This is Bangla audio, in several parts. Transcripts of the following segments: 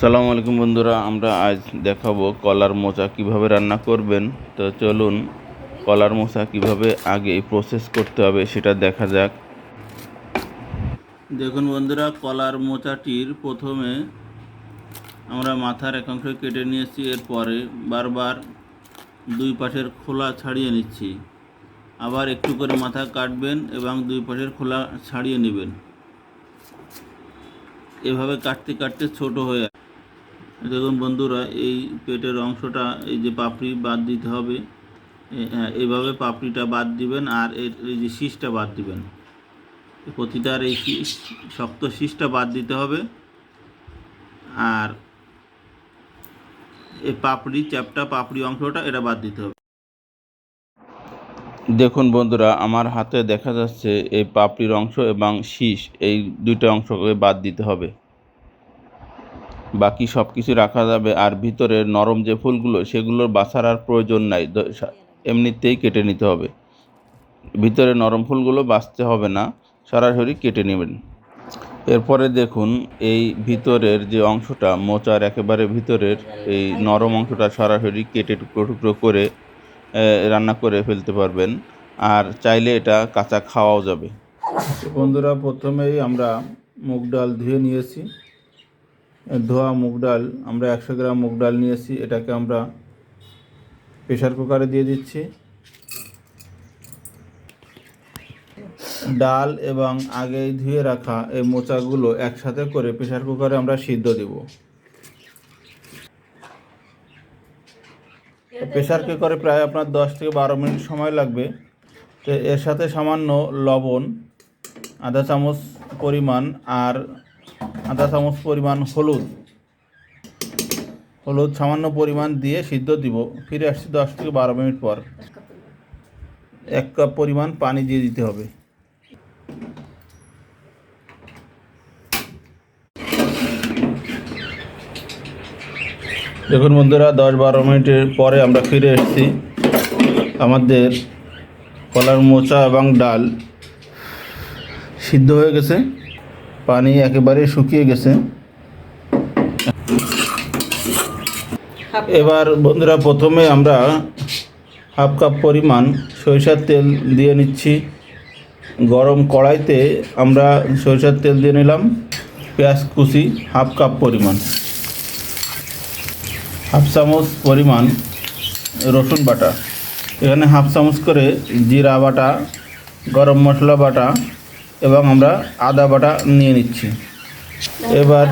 সালামু আলাইকুম বন্ধুরা, আমরা আজ দেখাবো কলার মোচা কীভাবে রান্না করবেন। তো চলুন, কলার মোচা কীভাবে আগে প্রসেস করতে হবে সেটা দেখা যাক। দেখুন বন্ধুরা, কলার মোচাটির প্রথমে আমরা মাথার একাংশ কেটে নিয়েছি, এরপরে বারবার দুই পাশের খোলা ছাড়িয়ে নিচ্ছি। আবার একটু করে মাথা কাটবেন এবং দুই পাশের খোলা ছাড়িয়ে নেবেন। এভাবে কাটতে কাটতে ছোট হয়ে। দেখুন বন্ধুরা এই পেটের অংশটা এই যে পাপড়ি বাদ দিতে হবে হ্যাঁ, এইভাবে পাপড়িটা বাদ দিবেন আর এর এই যে শীষটা বাদ দিবেন। প্রতিটার এই শক্ত শীষটা বাদ দিতে হবে। আর এই পাপড়ি চ্যাপটা পাপড়ি অংশটা এটা বাদ দিতে হবে। দেখুন বন্ধুরা আমার হাতে দেখা যাচ্ছে এই পাপড়ির অংশ এবং শীষ এই দুইটা অংশকে বাদ দিতে হবে। বাকি সব কিছু রাখা যাবে আর ভিতরের নরম যে ফুলগুলো, সেগুলোর বাছার আর প্রয়োজন নাই। এমনিতেই কেটে নিতে হবে। ভিতরে নরম ফুলগুলো বাঁচতে হবে না, সরাসরি কেটে নেবেন। এরপরে দেখুন, এই ভিতরের যে অংশটা, মোচার একেবারে ভিতরের এই নরম অংশটা সরাসরি কেটে টুকরো টুকরো করে রান্না করে ফেলতে পারবেন। আর চাইলে এটা কাঁচা খাওয়াও যাবে। বন্ধুরা, প্রথমেই আমরা মুগ ডাল ধুয়ে নিয়েছি। ধোয়া মুগ ডাল, আমরা একশো গ্রাম মুগ ডাল নিয়েছি, এটাকে আমরা প্রেশার কুকারে দিয়ে দিচ্ছি। ডাল এবং আগেই ধুয়ে রাখা এই মোচাগুলো একসাথে করে প্রেশার কুকারে আমরা সিদ্ধ দেব। প্রেশার কুকারে প্রায় আপনার দশ থেকে বারো মিনিট সময় লাগবে। তো এর সাথে সামান্য লবণ, আধা চামচ পরিমাণ আর আধা চামচ পরিমাণ হলুদ। হলুদ সামান্য পরিমাণ দিয়ে সিদ্ধ দিব। ফিরে আসছি দশ থেকে বারো মিনিট পর। এক কাপ পরিমাণ পানি দিয়ে দিতে হবে। দেখুন বন্ধুরা, দশ বারো মিনিটের পরে আমরা ফিরে এসেছি। আমাদের কলার মোচা এবং ডাল সিদ্ধ হয়ে গেছে। পানি একেবারে শুকিয়ে গেছে। এবার বন্ধুরা প্রথমে আমরা হাফ কাপ পরিমাণ সরিষার তেল দিয়ে নিচ্ছি। গরম কড়াইতে আমরা সরিষার তেল দিয়ে নিলাম পেঁয়াজ কুচি হাফ কাপ পরিমাণ। হাফ চামচ পরিমাণ রসুন বাটা। এখানে হাফ চামচ করে জিরা বাটা, গরম মশলা বাটা এবং আমরা আদা বাটা নিয়ে নিচ্ছি। এবার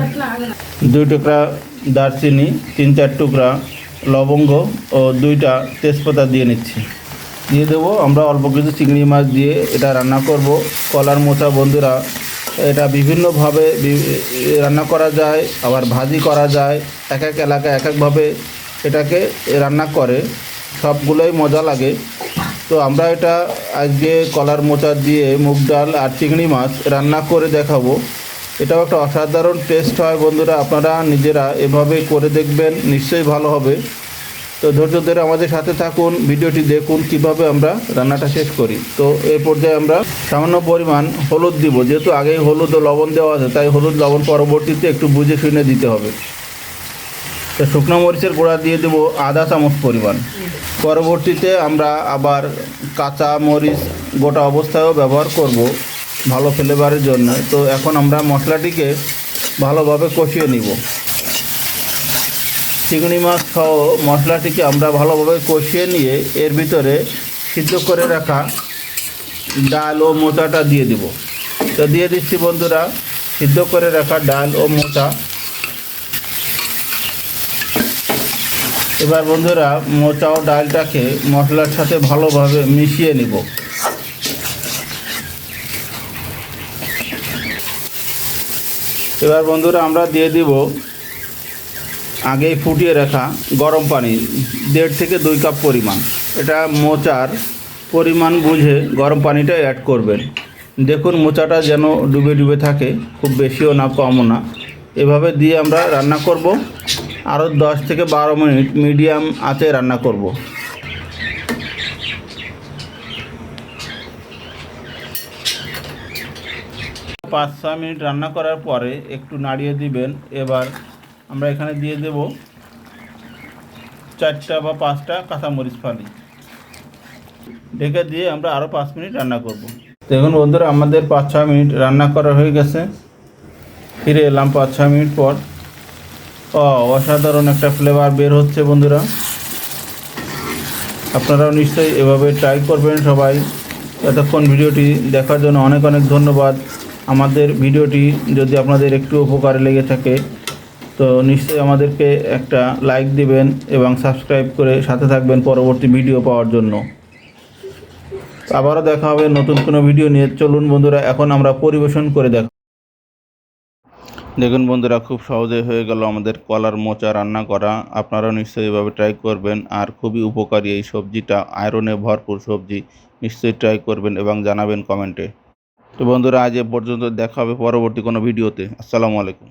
দুই টুকরা দারচিনি, তিন চার টুকরা লবঙ্গ ও দুইটা তেজপাতা দিয়ে নিচ্ছি। দিয়ে দেবো আমরা অল্প কিছু চিংড়ি মাছ দিয়ে এটা রান্না করব। কলার মোচা বন্ধুরা, এটা বিভিন্নভাবে রান্না করা যায়, আবার ভাজি করা যায় এক এক এলাকায় এক একভাবে এটাকে রান্না করে। সবগুলোই মজা লাগে। তো আমরা এটা আজকে কলার মোচা দিয়ে মুগ ডাল আর চিংড়ি মাছ রান্না করে দেখাবো। এটাও একটা অসাধারণ টেস্ট হয় বন্ধুরা, আপনারা নিজেরা এভাবে করে দেখবেন, নিশ্চয়ই ভালো হবে। তো ধৈর্য ধরে আমাদের সাথে থাকুন, ভিডিওটি দেখুন কীভাবে আমরা রান্নাটা শেষ করি। তো এ পর্যায়ে আমরা সামান্য পরিমাণ হলুদ দিব, যেহেতু আগেই হলুদ ও লবণ দেওয়া আছে, তাই হলুদ লবণ পরবর্তীতে একটু বুঝে শুনে দিতে হবে। তো শুকনো মরিচের গুঁড়া দিয়ে দেবো আধা চামচ পরিমাণ। পরবর্তীতে আমরা আবার কাঁচা মরিচ গোটা অবস্থায়ও ব্যবহার করব ভালো ফ্লেভারের জন্য। তো এখন আমরা মশলাটিকে ভালোভাবে কষিয়ে নিব। চিংড়ি মাছ সহ মশলাটিকে আমরা ভালোভাবে কষিয়ে নিয়ে এর ভিতরে সিদ্ধ করে রাখা ডাল ও মোচাটা দিয়ে দিব। তো দিয়ে দিচ্ছি বন্ধুরা, সিদ্ধ করে রাখা ডাল ও মোচা। এবার বন্ধুরা মোচা ও ডালটাকে মশলার সাথে ভালোভাবে মিশিয়ে নিব। এবার বন্ধুরা আমরা দিয়ে দিব আগেই ফুটিয়ে রাখা গরম পানি, দেড় থেকে দুই কাপ পরিমাণ। এটা মোচার পরিমাণ বুঝে গরম পানিটা অ্যাড করবেন। দেখুন মোচাটা যেন ডুবে ডুবে থাকে, খুব বেশিও না, কমও না। এভাবে দিয়ে আমরা রান্না করব। আরও দশ থেকে বারো মিনিট মিডিয়াম আঁচে রান্না করব। পাঁচ ছয় মিনিট রান্না করার পরে একটু নাড়িয়ে দিবেন। এবার আমরা এখানে দিয়ে দেব চারটা বা পাঁচটা কাঁচামরিচ ফালি। ঢেকে দিয়ে আমরা আরও পাঁচ মিনিট রান্না করব। দেখুন বন্ধুরা, আমাদের পাঁচ ছ মিনিট রান্না করা হয়ে গেছে। ফিরে এলাম পাঁচ ছ মিনিট পর। অসাধারণ একটা ফ্লেভার বের হচ্ছে বন্ধুরা। আপনারাও নিশ্চয়ই এভাবে ট্রাই করবেন সবাই। এতক্ষণ ভিডিওটি দেখার জন্য অনেক অনেক ধন্যবাদ। আমাদের ভিডিওটি যদি আপনাদের একটু উপকারে লেগে থাকে, তো নিশ্চয়ই আমাদেরকে একটা লাইক দিবেন এবং সাবস্ক্রাইব করে সাথে থাকবেন পরবর্তী ভিডিও পাওয়ার জন্য। আবারও দেখা হবে নতুন কোনো ভিডিও নিয়ে। চলুন বন্ধুরা, এখন আমরা পরিবেশন করে দেখ দেখুন বন্ধুরা, খুব সহজে হয়ে গেল আমাদের কলার মোচা রান্না করা। আপনারাও নিশ্চয়ই এভাবে ট্রাই করবেন আর খুবই উপকারী এই সবজিটা আয়রনে ভরপুর সবজি। নিশ্চয়ই ট্রাই করবেন এবং জানাবেন কমেন্টে তো বন্ধুরা, আজ এ পর্যন্ত দেখা হবে পরবর্তী কোনো ভিডিওতে আসসালামু আলাইকুম।